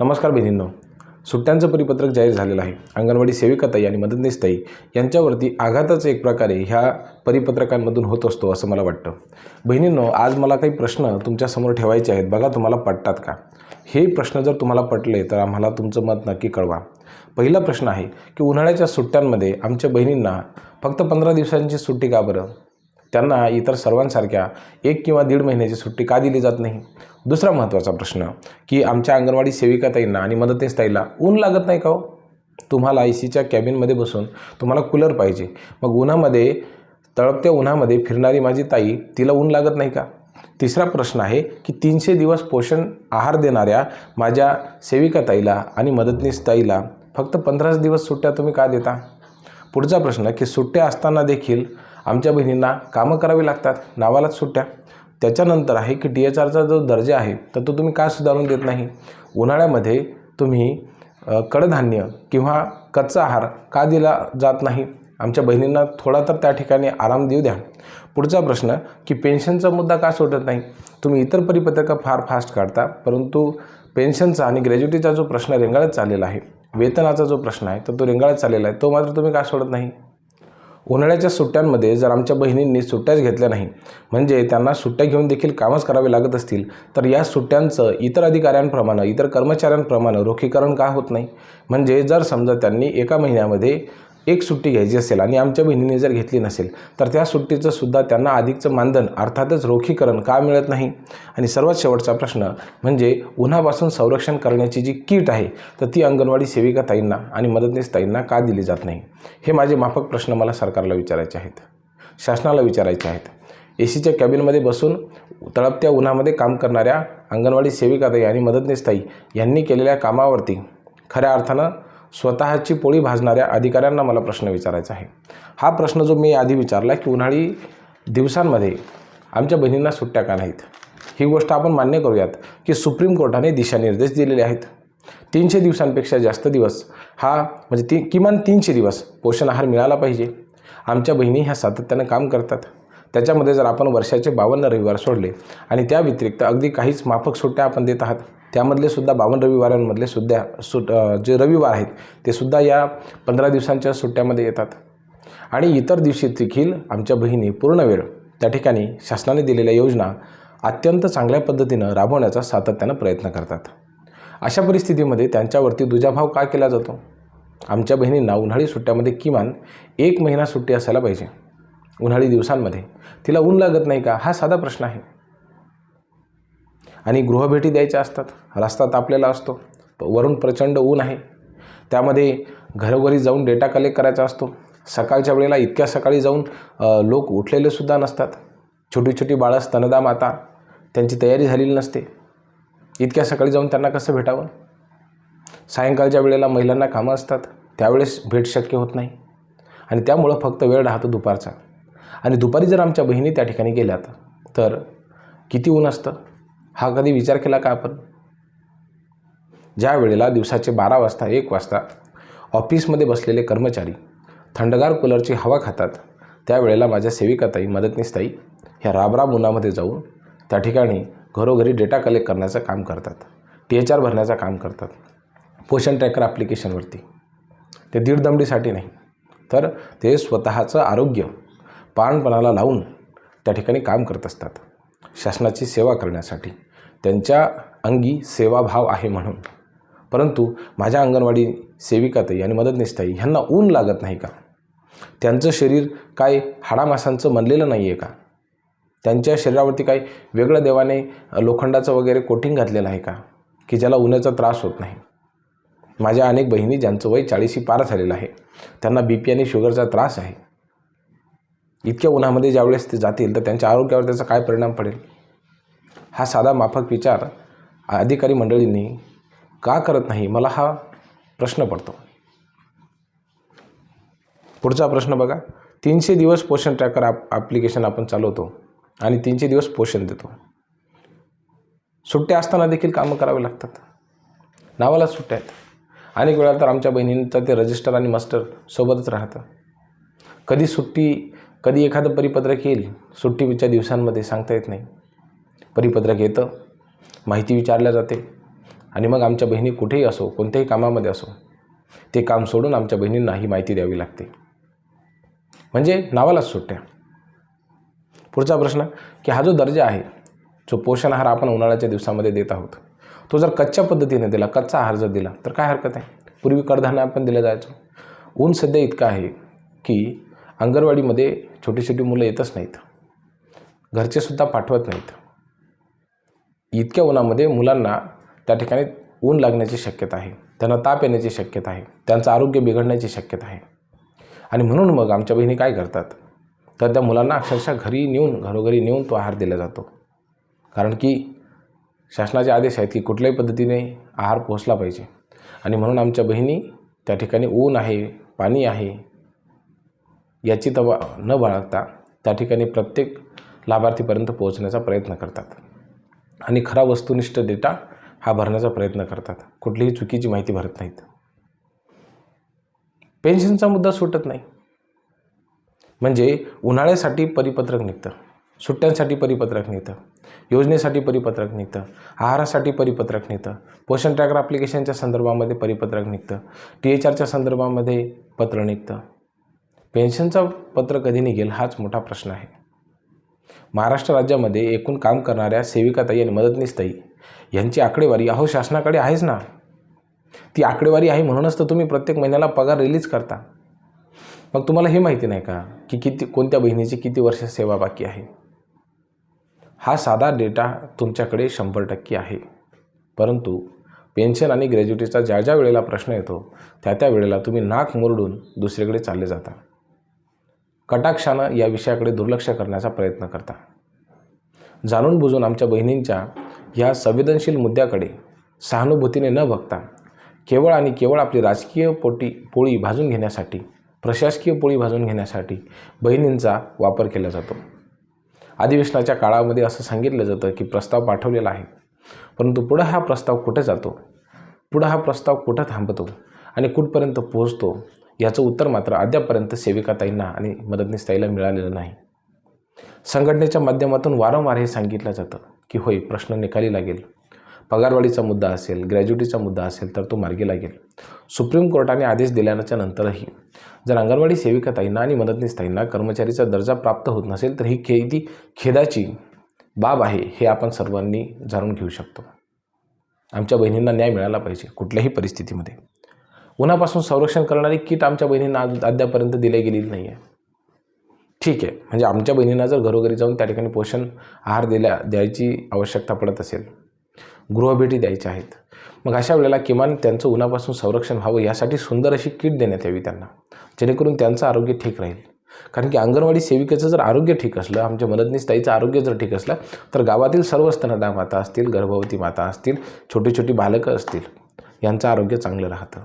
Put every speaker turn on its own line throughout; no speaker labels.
नमस्कार बहिणींनो सुट्ट्यांचं परिपत्रक जाहीर झालेलं आहे. अंगणवाडी सेविकाताई आणि मदतनीसताई यांच्यावरती आघातच एक प्रकारे ह्या परिपत्रकांमधून होत असतो असं मला वाटतं. बहिणींनो आज मला काही प्रश्न तुमच्यासमोर ठेवायचे आहेत. बघा तुम्हाला पटतात का? हे प्रश्न जर तुम्हाला पटले तर आम्हाला तुमचं मत नक्की कळवा. पहिला प्रश्न आहे की उन्हाळ्याच्या सुट्ट्यांमध्ये आमच्या बहिणींना फक्त पंधरा दिवसांची सुट्टी का बरं? त्यांना इतर सर्वांसारख्या एक किंवा दीड महिन्याची सुट्टी का दिली जात नाही? दुसरा महत्त्वाचा प्रश्न की आमच्या अंगणवाडी सेविकाताईंना आणि मदतनीस ताईला ऊन लागत नाही का हो? तुम्हाला ए सीच्या कॅबिनमध्ये बसून तुम्हाला कूलर पाहिजे. मग उन्हामध्ये तळपत्या उन्हामध्ये फिरणारी माझी ताई तिला ऊन लागत नाही का? तिसरा प्रश्न आहे की तीनशे दिवस पोषण आहार देणाऱ्या माझ्या सेविकाताईला आणि मदतनीस ताईला फक्त पंधराच दिवस सुट्ट्या तुम्ही का देता? पुढचा प्रश्न की सुट्ट्या असताना देखील आमच्या बहिणींना कामं करावी लागतात नावालाच सुट्ट्या. त्याच्यानंतर आहे की डी एच आरचा जो दर्जा आहे तर तो तुम्ही का सुधारून देत नाही? उन्हाळ्यामध्ये तुम्ही कडधान्य किंवा कच्चा आहार का दिला जात नाही? आमच्या बहिणींना थोडा तर त्या ठिकाणी आराम देऊ द्या. पुढचा प्रश्न की पेन्शनचा मुद्दा का सोडत नाही? तुम्ही इतर परिपत्रकं फार फास्ट काढता परंतु पेन्शनचा आणि ग्रॅज्युटीचा जो प्रश्न रेंगाळत चाललेला आहे वेतनाचा जो प्रश्न आहे तर तो रेंगाळत चाललेला आहे तो मात्र तुम्ही का सोडत नाही? उन्हाळ्याच्या सुट्ट्यांमध्ये जर आमच्या बहिणींनी सुट्ट्याच घेतल्या नाही म्हणजे त्यांना सुट्ट्या घेऊन देखील कामच करावे लागत असतील तर या सुट्ट्यांचं इतर अधिकाऱ्यांप्रमाणे इतर कर्मचाऱ्यांप्रमाणे रोखीकरण का होत नाही? म्हणजे जर समजा त्यांनी एका महिन्यामध्ये एक सुट्टी घ्यायची असेल आणि आमच्या बहिणीने जर घेतली नसेल तर त्या सुट्टीचं सुद्धा त्यांना अधिकचं मानधन अर्थातच रोखीकरण का मिळत नाही? आणि सर्वात शेवटचा प्रश्न म्हणजे उन्हापासून संरक्षण करण्याची जी किट आहे तर ती अंगणवाडी सेविका ताईंना आणि मदतनीस ताईंना का दिली जात नाही? हे माझे माफक प्रश्न मला सरकारला विचारायचे आहेत. शासनाला विचारायचे आहेत. ए सीच्या कॅबिनमध्ये बसून तळपत्या उन्हामध्ये काम करणाऱ्या अंगणवाडी सेविकाताई आणि मदतनीस ताई यांनी केलेल्या कामावरती खऱ्या अर्थानं स्वतःची पोळी भाजणाऱ्या अधिकाऱ्यांना मला प्रश्न विचारायचा आहे. हा प्रश्न जो मी आधी विचारला की उन्हाळी दिवसांमध्ये आमच्या बहिणींना सुट्ट्या का नाहीत? ही गोष्ट आपण मान्य करूयात की सुप्रीम कोर्टाने दिशानिर्देश दिलेले आहेत. तीनशे दिवसांपेक्षा जास्त दिवस हा म्हणजे ती किमान तीनशे दिवस पोषण आहार मिळाला पाहिजे. आमच्या बहिणी ह्या सातत्यानं काम करतात. त्याच्यामध्ये जर आपण वर्षाचे बावन्न रविवार सोडले आणि त्या व्यतिरिक्त अगदी काहीच माफक सुट्ट्या आपण देत आहात त्यामधले सुद्धा बावन्न रविवारांमधले सुद्धा सुट जे रविवार आहेत ते सुद्धा या पंधरा दिवसांच्या सुट्ट्यामध्ये येतात. आणि इतर दिवशी देखील आमच्या बहिणी पूर्ण वेळ त्या ठिकाणी शासनाने दिलेल्या योजना अत्यंत चांगल्या पद्धतीनं राबवण्याचा सातत्यानं प्रयत्न करतात. अशा परिस्थितीमध्ये त्यांच्यावरती दुजाभाव का केला जातो? आमच्या बहिणींना उन्हाळी सुट्ट्यामध्ये किमान एक महिना सुट्टी असायला पाहिजे. उन्हाळी दिवसांमध्ये. तिला ऊन लागत नाही का? हा साधा प्रश्न आहे. आणि गृहभेटी द्यायच्या असतात. रस्ता तापलेला असतो. वरून प्रचंड ऊन आहे. त्यामध्ये घरोघरी जाऊन डेटा कलेक्ट करायचा असतो. सकाळच्या वेळेला इतक्या सकाळी जाऊन लोक उठलेले सुद्धा नसतात. छोटी छोटी बाळं स्तनदा माता त्यांची तयारी झालेली नसते. इतक्या सकाळी जाऊन त्यांना कसं भेटावं? सायंकाळच्या वेळेला महिलांना कामं असतात. त्यावेळेस भेट शक्य होत नाही. आणि त्यामुळं फक्त वेळ राहतो दुपारचा. आणि दुपारी जर आमच्या बहिणी त्या ठिकाणी गेल्यात तर किती ऊन असतं? हा कधी विचार केला का आपण? ज्या वेळेला दिवसाचे बारा वाजता एक वाजता ऑफिसमध्ये बसलेले कर्मचारी थंडगार कूलरची हवा खातात त्यावेळेला माझ्या सेविकाताई मदतनीसताई ह्या राबराब उन्हामध्ये जाऊन त्या ठिकाणी घरोघरी डेटा कलेक्ट करण्याचं काम करतात. टी एच आर भरण्याचं काम करतात. पोषण ट्रॅकर ॲप्लिकेशनवरती. ते दीड दमडीसाठी नाही तर ते स्वतःचं आरोग्य पारणपणाला लावून त्या ठिकाणी काम करत असतात. शासनाची सेवा करण्यासाठी. त्यांच्या अंगी सेवाभाव आहे म्हणून. परंतु माझ्या अंगणवाडी सेविकाताई आणि मदतनीसताई ह्यांना ऊन लागत नाही का? त्यांचं शरीर काय हाडामासांचं बनलेलं नाही आहे का? त्यांच्या शरीरावरती काही वेगळं देवाने लोखंडाचं वगैरे कोटिंग घातलेलं आहे का? की ज्याला उन्हाचा त्रास होत नाही? माझ्या अनेक बहिणी ज्यांचं वय चाळीशी पार झालेलं आहे त्यांना बी पी आणि शुगरचा त्रास आहे. इतक्या उन्हामध्ये ज्यावेळेस ते जातील तर त्यांच्या आरोग्यावर त्याचा काय परिणाम पडेल? हा साधा माफक विचार अधिकारी मंडळींनी का करत नाही? मला हा प्रश्न पडतो. पुढचा प्रश्न बघा. तीनशे दिवस पोषण ट्रॅकर आप ॲप्लिकेशन आपण चालवतो आणि तीनशे दिवस पोषण देतो. सुट्ट्या असताना देखील कामं करावे लागतात. नावालाच सुट्ट्या आहेत. अनेक वेळा तर आमच्या बहिणींचं ते रजिस्टर आणि मास्टर सोबतच राहतं. कधी सुट्टी कधी एखादं परिपत्रक येईल सुट्टीच्या दिवसांमध्ये सांगता येत नाही. परिपत्रक येतं माहिती विचारल्या जाते. आणि मग आमच्या बहिणी कुठेही असो कोणत्याही कामामध्ये असो ते काम सोडून आमच्या बहिणींना ही माहिती द्यावी लागते. म्हणजे नावालाच सुट्ट्या. पुढचा प्रश्न की हा जो दर्जा आहे जो पोषण आहार आपण उन्हाळ्याच्या दिवसामध्ये देत आहोत तो जर कच्च्या पद्धतीने दिला कच्चा आहार जर दिला तर काय हरकत आहे? पूर्वी कडधान्य आपण दिलं जायचं. ऊन सध्या इतकं आहे की अंगणवाडीमध्ये छोटी छोटी मुलं येतच नाहीत. घरचेसुद्धा पाठवत नाहीत. इतक्या उन्हामध्ये मुलांना त्या ठिकाणी ऊन लागण्याची शक्यता आहे. त्यांना ताप येण्याची शक्यता आहे. त्यांचं आरोग्य बिघडण्याची शक्यता आहे. आणि म्हणून मग आमच्या बहिणी काय करतात? तर त्या मुलांना अक्षरशः घरी नेऊन घरोघरी नेऊन तो आहार दिला जातो. कारण की शासनाचे आदेश आहेत की कुठल्याही पद्धतीने आहार पोहोचला पाहिजे. आणि म्हणून आमच्या बहिणी त्या ठिकाणी ऊन आहे पाणी आहे याची तवा न बाळगता त्या ठिकाणी प्रत्येक लाभार्थीपर्यंत पोहोचण्याचा प्रयत्न करतात. आणि खरा वस्तुनिष्ठ डेटा हा भरण्याचा प्रयत्न करतात. कुठलीही चुकीची माहिती भरत नाहीत. पेन्शनचा मुद्दा सुटत नाही. म्हणजे उन्हाळ्यासाठी परिपत्रक निघतं सुट्ट्यांसाठी परिपत्रक निघतं योजनेसाठी परिपत्रक निघतं आहारासाठी परिपत्रक निघतं पोषण ट्रॅकर ॲप्लिकेशनच्या संदर्भामध्ये परिपत्रक निघतं टी एच आरच्या संदर्भामध्ये पत्र निघतं. पेन्शनचं पत्र कधी निघेल हाच मोठा प्रश्न आहे. महाराष्ट्र राज्यामध्ये एकूण काम करणाऱ्या सेविकाताई आणि मदतनीसताई यांची आकडेवारी अहो शासनाकडे आहेच ना. ती आकडेवारी आहे म्हणूनच तर तुम्ही प्रत्येक महिन्याला पगार रिलीज करता. मग तुम्हाला हे माहिती नाही का की किती कोणत्या बहिणीची किती वर्ष सेवा बाकी आहे? हा साधा डेटा तुमच्याकडे शंभर टक्के आहे. परंतु पेन्शन आणि ग्रॅज्युटीचा ज्या ज्या वेळेला प्रश्न येतो त्या त्या वेळेला तुम्ही नाक मुरडून दुसरीकडे चालले जाता. कटाक्षानं या विषयाकडे दुर्लक्ष करण्याचा प्रयत्न करता जाणून बुजून आमच्या बहिणींच्या ह्या संवेदनशील मुद्द्याकडे सहानुभूतीने न बघता केवळ आणि केवळ आपली राजकीय पोटी पोळी भाजून घेण्यासाठी प्रशासकीय पोळी भाजून घेण्यासाठी बहिणींचा वापर केला जातो. अधिवेशनाच्या काळामध्ये असं सांगितलं जातं की प्रस्ताव पाठवलेला आहे. परंतु पुढं हा प्रस्ताव कुठे जातो? पुढं हा प्रस्ताव कुठं थांबतो? आणि कुठपर्यंत पोहोचतो? याचं उत्तर मात्र अद्यापर्यंत सेविकाताईंना आणि मदतनीस मिळालेलं नाही. संघटनेच्या माध्यमातून वारंवार हे सांगितलं जातं की होय प्रश्न निकाली लागेल. पगारवाढीचा मुद्दा असेल ग्रॅज्युटीचा मुद्दा असेल तर तो मार्गी लागेल. सुप्रीम कोर्टाने आदेश दिल्याच्या नंतरही जर अंगणवाडी सेविकाताईंना आणि मदतनीसताईंना कर्मचारीचा दर्जा प्राप्त होत नसेल तर ही खेदी खेदाची बाब आहे हे आपण सर्वांनी जाणून घेऊ शकतो. आमच्या बहिणींना न्याय मिळाला पाहिजे कुठल्याही परिस्थितीमध्ये. उन्हापासून संरक्षण करणारी किट आमच्या बहिणींना अद्यापर्यंत दिली गेलेली नाही आहे ठीक आहे. म्हणजे आमच्या बहिणींना जर घरोघरी जाऊन त्या ठिकाणी पोषण आहार दिल्या द्यायची आवश्यकता पडत असेल गृहभेटी द्यायच्या आहेत मग अशा वेळेला किमान त्यांचं उन्हापासून संरक्षण व्हावं यासाठी सुंदर अशी किट देण्यात यावी त्यांना जेणेकरून त्यांचं आरोग्य ठीक राहील. कारण की अंगणवाडी सेविकेचं जर आरोग्य ठीक असलं आमच्या मदतनीस ताईचं आरोग्य जर ठीक असलं तर गावातील सर्व स्तनदा माता असतील गर्भवती माता असतील छोटी छोटी बालकं असतील यांचं आरोग्य चांगलं राहतं.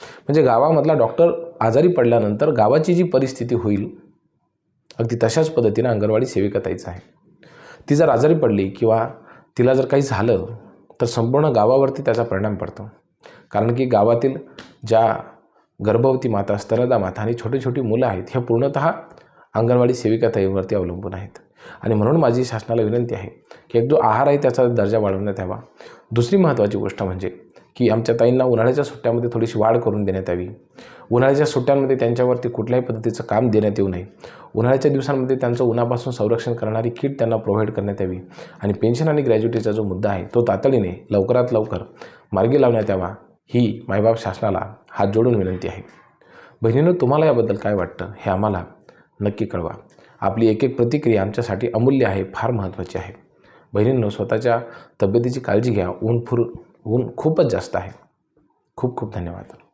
म्हणजे गावामधला डॉक्टर आजारी पडल्यानंतर गावाची जी परिस्थिती होईल अगदी तशाच पद्धतीनं अंगणवाडी सेविकाताईचं आहे. ती जर आजारी पडली किंवा तिला जर काही झालं तर संपूर्ण गावावरती त्याचा परिणाम पडतो. कारण की गावातील ज्या गर्भवती माता स्तनदा माता आणि छोटी छोटी मुलं आहेत ह्या पूर्णतः अंगणवाडी सेविकाताईवरती अवलंबून आहेत. आणि म्हणून माझी शासनाला विनंती आहे की एक जो आहार आहे त्याचा दर्जा वाढवण्यात यावा. दुसरी महत्त्वाची गोष्ट म्हणजे की आमच्या ताईंना उन्हाळ्याच्या सुट्ट्यामध्ये थोडीशी वाढ करून देण्यात यावी. उन्हाळ्याच्या सुट्ट्यांमध्ये त्यांच्यावरती कुठल्याही पद्धतीचं काम देण्यात येऊ नये. उन्हाळ्याच्या दिवसांमध्ये त्यांचं उन्हापासून संरक्षण करणारी किट त्यांना प्रोव्हाइड करण्यात यावी. आणि पेन्शन आणि ग्रॅज्युटीचा जो मुद्दा आहे तो तातडीने लवकरात लवकर मार्गी लावण्यात यावा ही मायबाप शासनाला हात जोडून विनंती आहे. बहिणीनं तुम्हाला याबद्दल काय वाटतं हे आम्हाला नक्की कळवा. आपली एक एक प्रतिक्रिया आमच्यासाठी अमूल्य आहे फार महत्त्वाची आहे. बहिणींनो स्वतःच्या तब्येतीची काळजी घ्या ऊन फुर ऊन खूपच जास्त आहे. खूप खूप धन्यवाद.